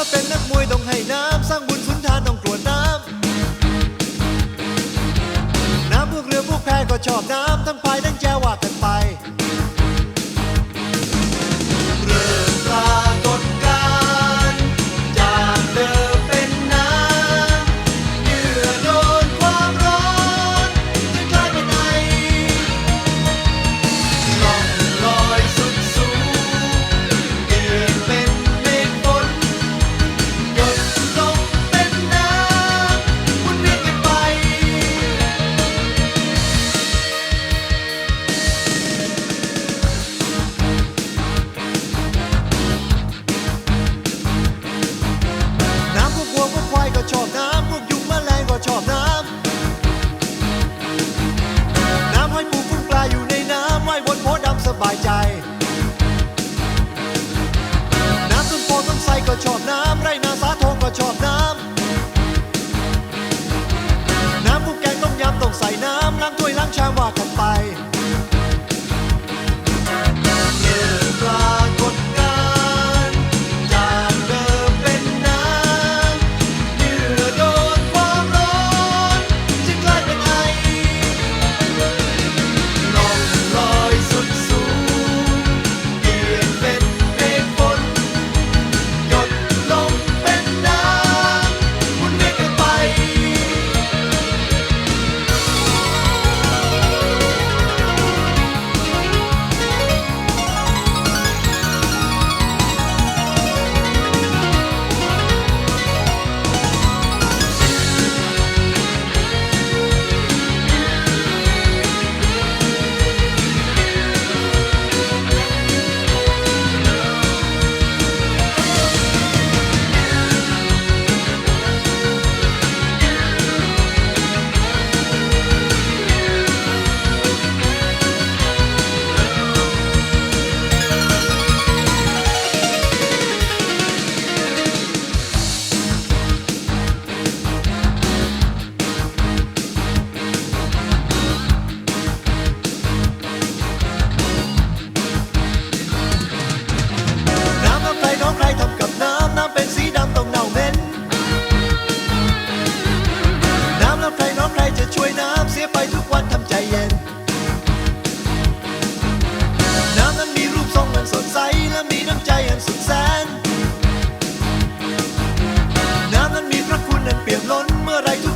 าเป็นนักมวยต้องให้น้ำ สร้างบุญสุนทานต้องกรวดน้ำ น้ำพวกเรือพวกแพก็ชอบน้ำ ทั้งพายทั้งแจวว่ากันไป บายใจ น้ำต้นโพต้นไทรก็ชอบน้ำ ไรนาสาทองก็ชอบน้ำ น้ำผู้แกงต้มยำต้องใส่น้ำล้างถ้วยล้างชามว่า สุดแสน น้ำนั้นมีพระคุณนั้นเปี่ยมล้นเมื่อไรทุ